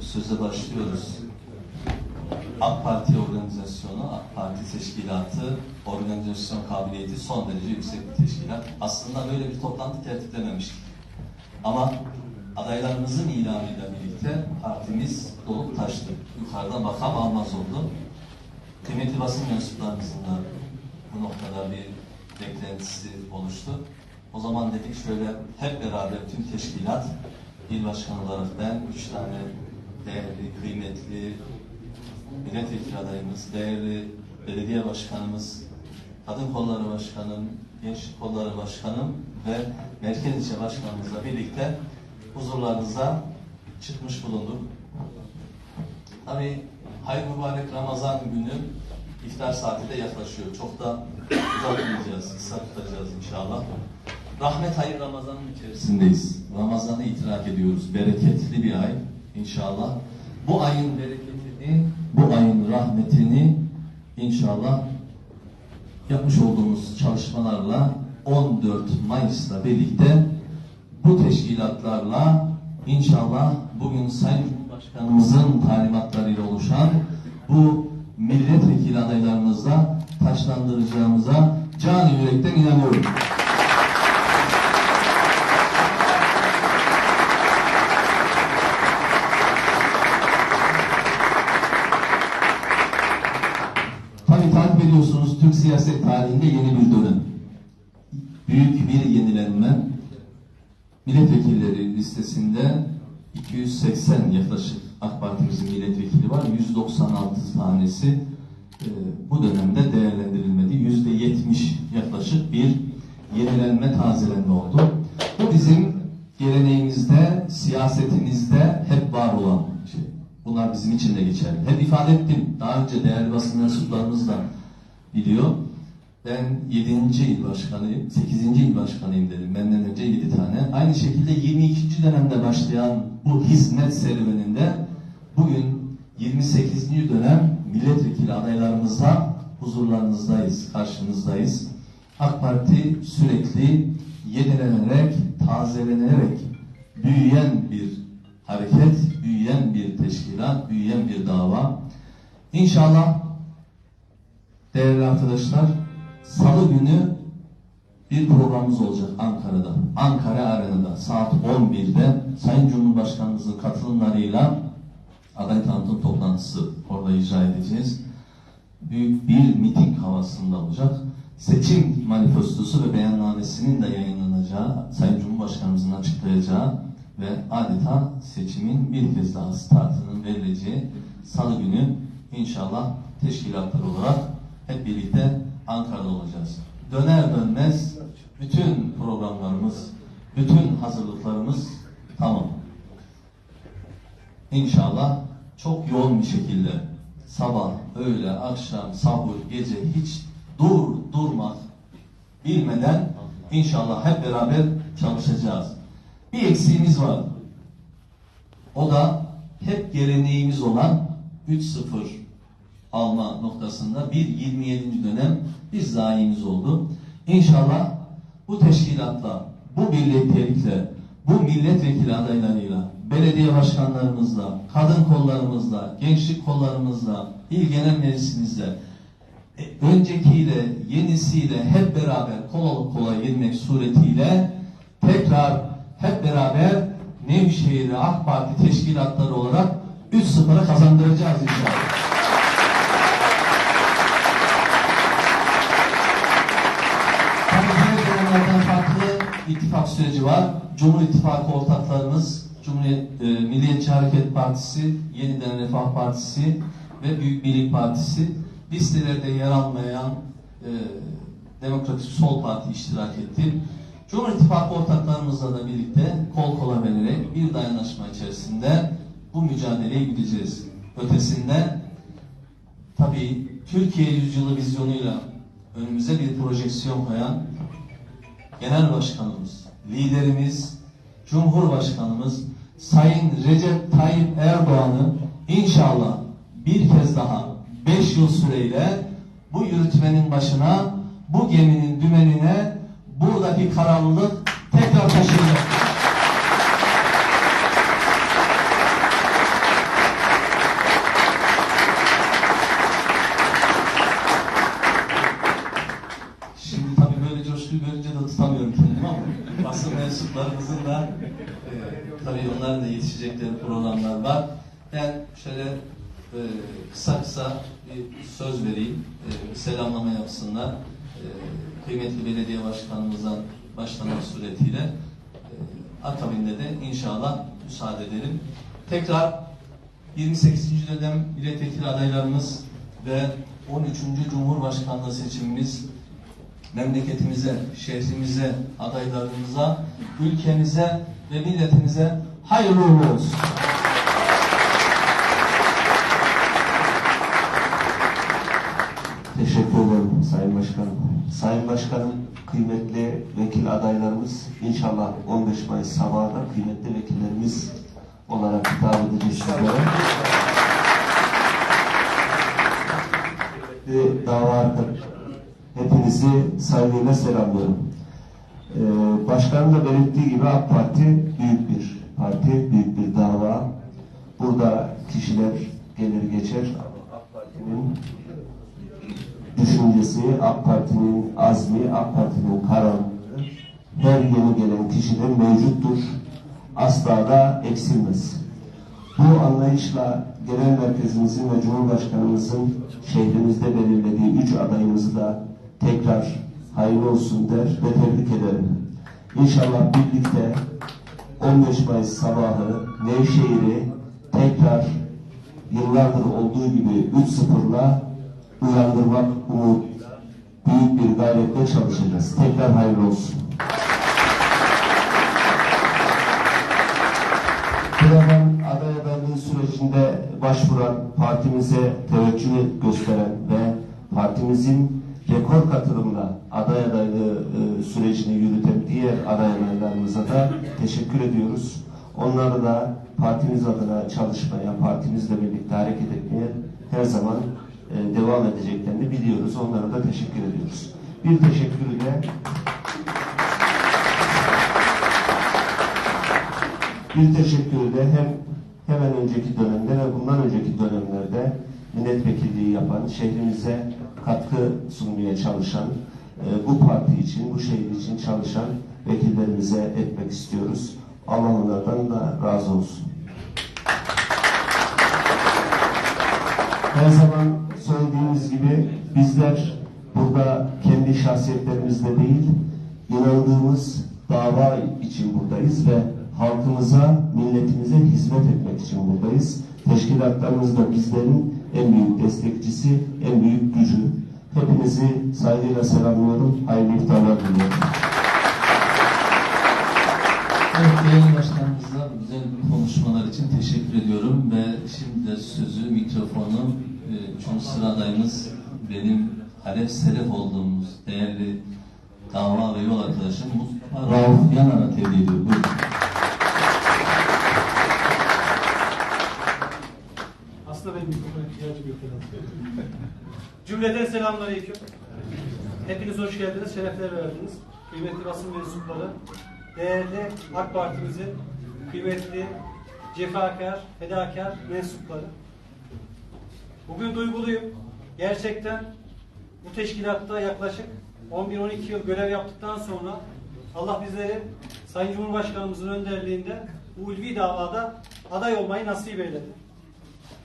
söze başlıyoruz. AK Parti organizasyonu, AK Parti teşkilatı, organizasyon kabiliyeti son derece yüksek bir teşkilat. Aslında böyle bir toplantı tertiplememiştik. Ama adaylarımızın ilanıyla birlikte partimiz dolup taştı. Yukarıda makam almaz oldu. Kıymetli basın mensuplarımızın da bu noktada bir beklentisi oluştu. O zaman dedik şöyle hep beraber tüm teşkilat, il başkanı olarak ben, üç tane değerli, kıymetli milletvekili adayımız, değerli belediye başkanımız, kadın kolları başkanım, gençlik kolları başkanım ve merkez ilçe başkanımızla birlikte huzurlarınıza çıkmış bulunduk. Tabii hayır mübarek Ramazan günü iftar saati de yaklaşıyor. Çok da uzatmayacağız, kısa tutacağız inşallah. Rahmet hayır Ramazan'ın içerisindeyiz. Ramazan'ı itirak ediyoruz. Bereketli bir ay inşallah. Bu ayın bereketini, bu ayın rahmetini inşallah yapmış olduğumuz çalışmalarla 14 Mayıs'la birlikte bu teşkilatlarla inşallah bugün Sayın Cumhurbaşkanımızın talimatlarıyla oluşan bu milletvekili adaylarımızla taşlandıracağımıza can yürekten inanıyorum. Tabii takip siyaset tarihinde yeni bir dönem. Büyük bir yenilenme. Milletvekilleri listesinde 280 yaklaşık AK Parti'mizin milletvekili var. 196 tanesi e, bu dönemde değerlendirilmedi. Yüzde 70 yaklaşık bir yenilenme, tazelenme oldu. Bu bizim geleneğimizde, siyasetimizde hep var olan şey. Bunlar bizim için de geçerli. Hep ifade ettim. Daha önce değerli basın mensuplarımız da biliyor. Ben 7. il başkanıyım, 8. il başkanıyım dedim. Benden önce 7 tane. Aynı şekilde 22. dönemde başlayan bu hizmet serüveninde bugün 28. dönem milletvekili adaylarımızla huzurlarınızdayız, karşınızdayız. AK Parti sürekli yenilenerek, tazelenerek büyüyen bir hareket, büyüyen bir teşkilat, büyüyen bir dava. İnşallah değerli arkadaşlar Salı günü bir programımız olacak Ankara'da. Ankara Arena'da saat 11'de Sayın Cumhurbaşkanımızın katılımlarıyla aday tanıtım toplantısı orada icra edeceğiz. Büyük bir miting havasında olacak. Seçim manifestosu ve beyannamesinin de yayınlanacağı, Sayın Cumhurbaşkanımızın açıklayacağı ve adeta seçimin bir kez daha startının verileceği salı günü inşallah teşkilatlar olarak hep birlikte Ankara'da olacağız. Döner dönmez bütün programlarımız, bütün hazırlıklarımız tamam. İnşallah çok yoğun bir şekilde sabah, öğle, akşam, sahur, gece hiç dur, durmak bilmeden inşallah hep beraber çalışacağız. Bir eksiğimiz var. O da hep geleneğimiz olan 3-0 alma noktasında bir 27. dönem bir zayimiz oldu. İnşallah bu teşkilatla, bu birliktelikle, bu milletvekili adaylarıyla, belediye başkanlarımızla, kadın kollarımızla, gençlik kollarımızla, il genel meclisimizle, e, öncekiyle, yenisiyle hep beraber kol kola girmek suretiyle tekrar hep beraber Nevşehir'e AK Parti teşkilatları olarak 3-0'a kazandıracağız inşallah. İttifak süreci var. Cumhur İttifakı ortaklarımız, Cumhuriyet, e, Milliyetçi Hareket Partisi, Yeniden Refah Partisi ve Büyük Birlik Partisi listelerde yer almayan e, Demokratik Sol Parti iştirak etti. Cumhur İttifakı ortaklarımızla da birlikte kol kola vererek bir dayanışma içerisinde bu mücadeleyi gideceğiz. Ötesinde tabii Türkiye yüzyılı vizyonuyla önümüze bir projeksiyon koyan Genel Başkanımız, liderimiz, Cumhurbaşkanımız Sayın Recep Tayyip Erdoğan'ı inşallah bir kez daha 5 yıl süreyle bu yürütmenin başına, bu geminin dümenine buradaki kararlılık tekrar taşıyacak. Yetişecekleri programlar var. Ben şöyle e, kısa kısa bir söz vereyim. E, selamlama yapsınlar. E, kıymetli belediye başkanımızdan başlamak suretiyle e, akabinde de inşallah müsaade edelim. Tekrar 28. dönem milletvekili adaylarımız ve 13. Cumhurbaşkanlığı seçimimiz memleketimize, şehrimize, adaylarımıza, ülkemize ve milletimize hayırlı uğurlu olsun. Teşekkür ederim Sayın Başkanım. Sayın Başkanım, kıymetli vekil adaylarımız inşallah 15 Mayıs sabahı da kıymetli vekillerimiz olarak hitap edeceğiz sizlere. Kıymetli dava hepinizi saygıyla selamlıyorum. Ee, başkanın da belirttiği gibi AK Parti büyük bir parti, büyük bir dava. Burada kişiler gelir geçer. Parti'nin düşüncesi, AK Parti'nin azmi, AK Parti'nin kararı her yeni gelen kişide mevcuttur. Asla da eksilmez. Bu anlayışla genel merkezimizin ve Cumhurbaşkanımızın şehrimizde belirlediği üç adayımızı da tekrar hayırlı olsun der ve tebrik ederim. İnşallah birlikte 15 Mayıs sabahı Nevşehir'i tekrar yıllardır olduğu gibi 3-0'la uyandırmak umut büyük bir gayretle çalışacağız. Tekrar hayırlı olsun. Buradan aday adaylığı sürecinde başvuran, partimize teveccüh gösteren ve partimizin rekor katılımla aday adaylığı e, sürecini yürüten diğer aday adaylarımıza da teşekkür ediyoruz. Onları da partimiz adına çalışmaya, partimizle birlikte hareket etmeye her zaman e, devam edeceklerini biliyoruz. Onlara da teşekkür ediyoruz. Bir teşekkürü de Bir teşekkürü de hem hemen önceki dönemde ve bundan önceki dönemlerde milletvekilliği yapan, şehrimize katkı sunmaya çalışan, e, bu parti için, bu şehir için çalışan vekillerimize etmek istiyoruz. Allah onlardan da razı olsun. Her zaman söylediğimiz gibi bizler burada kendi şahsiyetlerimizle değil, inandığımız dava için buradayız ve halkımıza, milletimize hizmet etmek için buradayız. Teşkilatlarımız da bizlerin en büyük destekçisi, en büyük gücü. Hepinizi saygıyla selamlıyorum. Hayırlı iftarlar diliyorum. Evet, değerli başkanımıza güzel konuşmalar için teşekkür ediyorum ve şimdi de sözü, mikrofonu e, çünkü sıradayımız benim Halef Selef olduğumuz değerli dava ve yol arkadaşım Mustafa Rauf Yanar'a tevdi. Buyurun. Hepiniz hoş geldiniz, şerefler verdiniz. Kıymetli basın mensupları, değerli AK Parti'mizin kıymetli, cefakar, fedakar mensupları. Bugün duyguluyum. Gerçekten bu teşkilatta yaklaşık 11-12 yıl görev yaptıktan sonra Allah bizleri Sayın Cumhurbaşkanımızın önderliğinde bu ulvi davada aday olmayı nasip eyledi.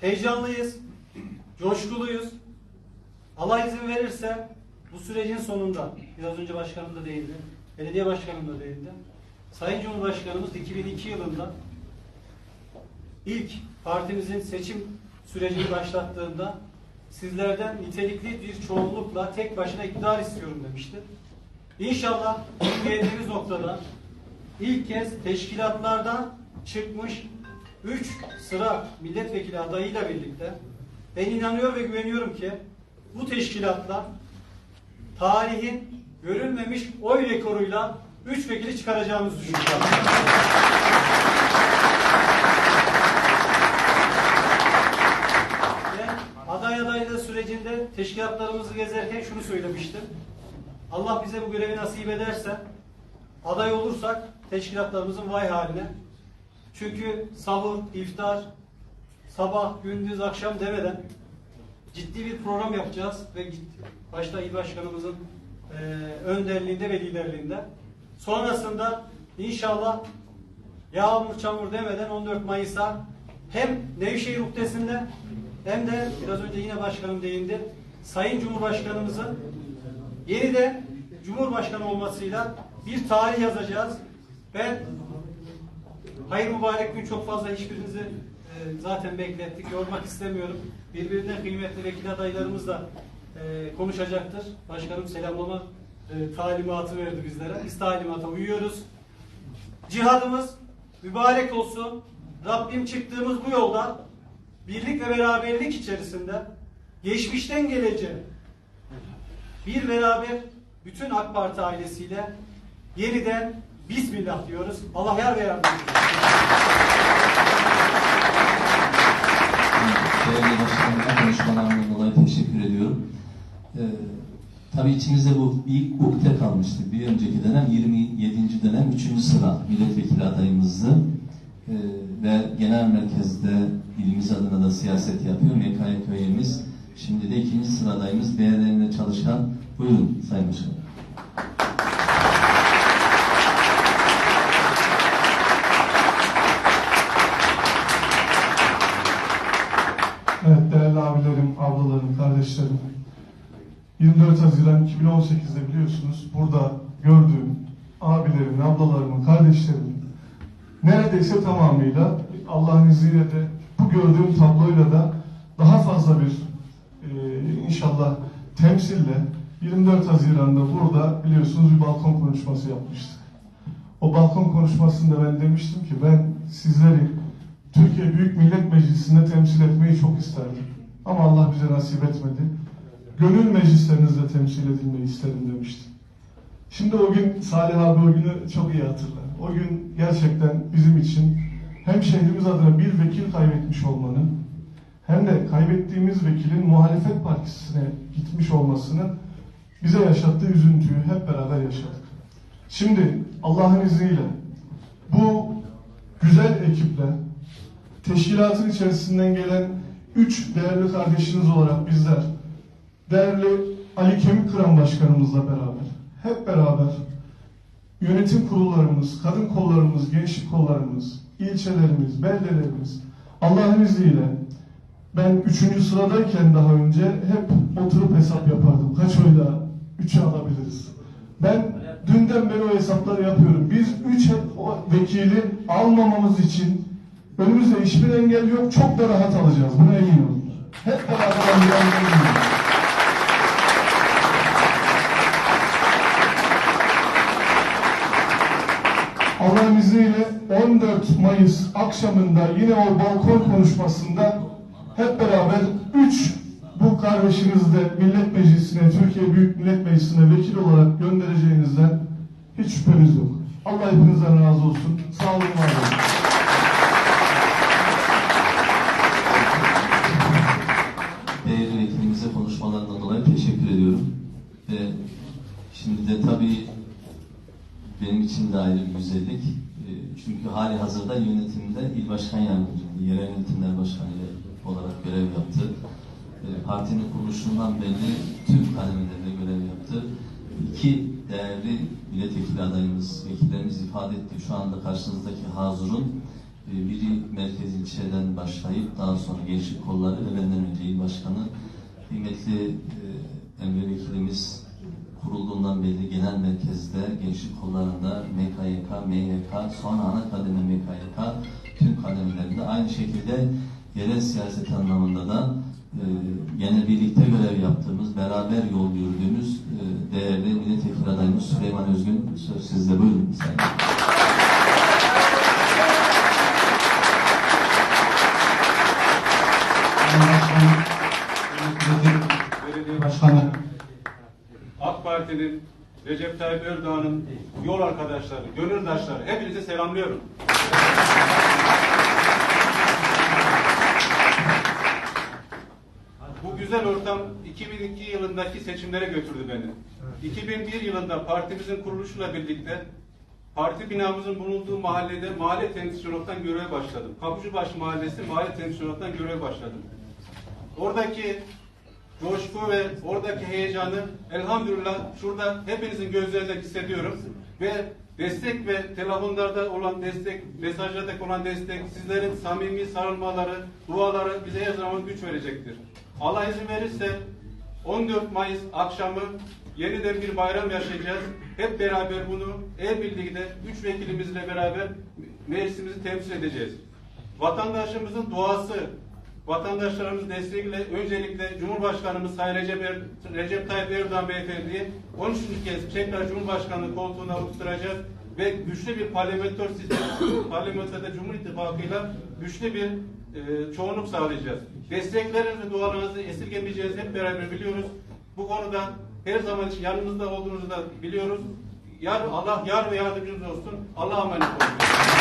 Heyecanlıyız, coşkuluyuz. Allah izin verirse bu sürecin sonunda, biraz önce başkanım da değildi, belediye başkanım da değildi. Sayın Cumhurbaşkanımız 2002 yılında ilk partimizin seçim sürecini başlattığında sizlerden nitelikli bir çoğunlukla tek başına iktidar istiyorum demişti. İnşallah geldiğimiz noktada ilk kez teşkilatlardan çıkmış 3 sıra milletvekili adayıyla birlikte ben inanıyor ve güveniyorum ki bu teşkilatlar tarihin görülmemiş oy rekoruyla 3 vekili çıkaracağımızı düşünüyorum. Aday adaylığı sürecinde teşkilatlarımızı gezerken şunu söylemiştim. Allah bize bu görevi nasip ederse aday olursak teşkilatlarımızın vay haline. Çünkü sahur, iftar, sabah, gündüz, akşam demeden ciddi bir program yapacağız ve başta il başkanımızın e, önderliğinde ve liderliğinde. Sonrasında inşallah yağmur çamur demeden 14 Mayıs'a hem Nevşehir Muhtesi'nde hem de biraz önce yine başkanım değindi. Sayın Cumhurbaşkanımızın yeniden Cumhurbaşkanı olmasıyla bir tarih yazacağız. Ben hayır mübarek gün çok fazla hiçbirinizi zaten beklettik. Yormak istemiyorum. Birbirinden kıymetli vekil adaylarımız da e, konuşacaktır. Başkanım selamlama e, talimatı verdi bizlere. Biz talimata uyuyoruz. Cihadımız mübarek olsun. Rabbim çıktığımız bu yolda birlik ve beraberlik içerisinde geçmişten geleceğe bir beraber bütün AK Parti ailesiyle yeniden Bismillah diyoruz. Allah yar ve yardımcı konuşmalarından dolayı teşekkür ediyorum. Ee, tabii içimizde bu ilk ukde kalmıştı. Bir önceki dönem 27. dönem 3. sıra milletvekili adayımızdı. Ee, ve genel merkezde ilimiz adına da siyaset yapıyor. MKYK üyemiz. Şimdi de ikinci sıradayımız. BRM'de çalışan. Buyurun Sayın Başkanım. Evet abilerim, ablalarım, kardeşlerim. 24 Haziran 2018'de biliyorsunuz burada gördüğüm abilerimin, ablalarımın, kardeşlerimin neredeyse tamamıyla Allah'ın izniyle de bu gördüğüm tabloyla da daha fazla bir e, inşallah temsille 24 Haziran'da burada biliyorsunuz bir balkon konuşması yapmıştık. O balkon konuşmasında ben demiştim ki ben sizleri Türkiye Büyük Millet Meclisi'nde temsil etmeyi çok isterdim. Ama Allah bize nasip etmedi. Gönül meclislerinizde temsil edilmeyi isterim demiştim. Şimdi o gün Salih abi o günü çok iyi hatırlar. O gün gerçekten bizim için hem şehrimiz adına bir vekil kaybetmiş olmanın hem de kaybettiğimiz vekilin muhalefet partisine gitmiş olmasının bize yaşattığı üzüntüyü hep beraber yaşadık. Şimdi Allah'ın izniyle bu güzel ekiple teşkilatın içerisinden gelen üç değerli kardeşiniz olarak bizler, değerli Ali Kemikkıran Başkanımızla beraber, hep beraber yönetim kurullarımız, kadın kollarımız, gençlik kollarımız, ilçelerimiz, beldelerimiz, Allah'ın izniyle ben üçüncü sıradayken daha önce hep oturup hesap yapardım. Kaç oyla üçü alabiliriz? Ben dünden beri o hesapları yapıyorum. Biz üç vekili almamamız için önümüzde hiçbir engel yok. Çok da rahat alacağız. Buna emin olun. Hep beraber alacağız. Allah'ın izniyle 14 Mayıs akşamında yine o balkon konuşmasında hep beraber 3 bu kardeşinizi de Millet Meclisi'ne, Türkiye Büyük Millet Meclisi'ne vekil olarak göndereceğinizden hiç şüpheniz yok. Allah hepinizden razı olsun. Sağ olun, var olun. Şimdi de tabii benim için de ayrı bir güzellik. E, Çünkü hali hazırda yönetimde il başkan yardımcılığı, yerel yönetimler başkanı olarak görev yaptı. E, Partinin kuruluşundan beri tüm kademelerinde görev yaptı. İki değerli milletvekili adayımız, vekillerimiz ifade etti. Şu anda karşınızdaki Hazur'un e, biri merkez ilçeden başlayıp daha sonra gençlik kolları ve benden önce il başkanı kıymetli e, Emre Vekilimiz kurulduğundan beri genel merkezde gençlik kollarında MKYK, MYK, sonra ana kademe MKYK tüm kademelerinde aynı şekilde yerel siyaset anlamında da e, gene birlikte görev yaptığımız, beraber yol yürüdüğümüz e, değerli milletvekili adayımız Süleyman Özgün söz sizde buyurun. Sayın. Belediye Başkanı Parti'nin Recep Tayyip Erdoğan'ın yol arkadaşları, gönüldaşları hepinizi selamlıyorum. Bu güzel ortam 2002 yılındaki seçimlere götürdü beni. 2001 yılında partimizin kuruluşuyla birlikte parti binamızın bulunduğu mahallede mahalle temsilcilikten göreve başladım. Kapıcıbaşı Mahallesi mahalle temsilcilikten göreve başladım. Oradaki coşku ve oradaki heyecanı elhamdülillah şurada hepinizin gözlerinde hissediyorum. Ve Destek ve telefonlarda olan destek, mesajlardaki olan destek, sizlerin samimi sarılmaları, duaları bize her zaman güç verecektir. Allah izin verirse 14 Mayıs akşamı yeniden bir bayram yaşayacağız. Hep beraber bunu el birliğiyle üç vekilimizle beraber meclisimizi temsil edeceğiz. Vatandaşımızın duası, vatandaşlarımız desteğiyle öncelikle Cumhurbaşkanımız Sayın Recep, er, Recep Tayyip Erdoğan Beyefendi'yi 13. kez tekrar Cumhurbaşkanlığı koltuğuna oturtacağız ve güçlü bir parlamenter sistem, parlamentoda Cumhur İttifakı'yla güçlü bir e, çoğunluk sağlayacağız. Desteklerinizi dualarınızı esirgemeyeceğiz hep beraber biliyoruz. Bu konuda her zaman için yanımızda olduğunuzu da biliyoruz. Yar, Allah yar ve yardımcımız olsun. Allah'a emanet olun.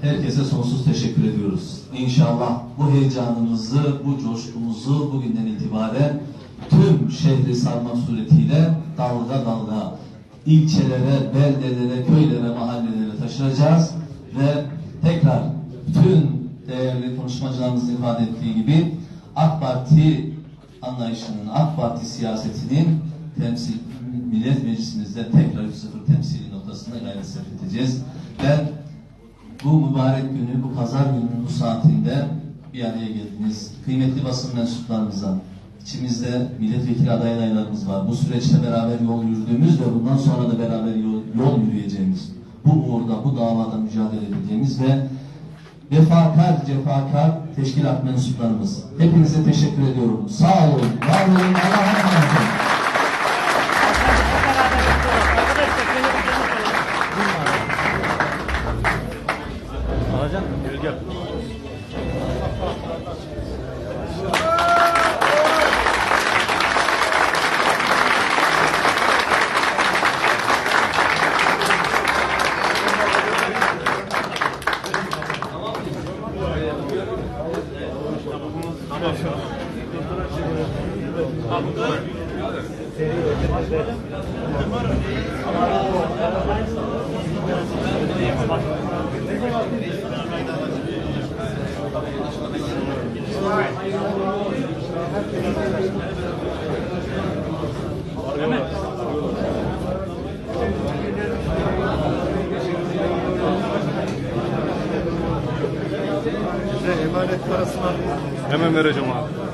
Herkese sonsuz teşekkür ediyoruz. İnşallah bu heyecanımızı, bu coşkumuzu bugünden itibaren tüm şehri sarmak suretiyle dalga dalga ilçelere, beldelere, köylere, mahallelere taşıracağız ve tekrar bütün değerli konuşmacılarımızın ifade ettiği gibi AK Parti anlayışının, AK Parti siyasetinin temsil Millet Meclisimizde tekrar 3-0 temsili noktasında gayret edeceğiz. Ben bu mübarek günü, bu pazar gününün bu saatinde bir araya geldiniz. Kıymetli basın mensuplarımıza, içimizde milletvekili aday adaylarımız var. Bu süreçte beraber yol yürüdüğümüz ve bundan sonra da beraber yol, yol yürüyeceğimiz, bu uğurda, bu davada mücadele edeceğimiz ve vefakar, cefakar teşkilat mensuplarımız. Hepinize teşekkür ediyorum. Sağ olun, var olun, Allah'a emanet olun. Tamam. Mehmet. Hemen vereceğim abi.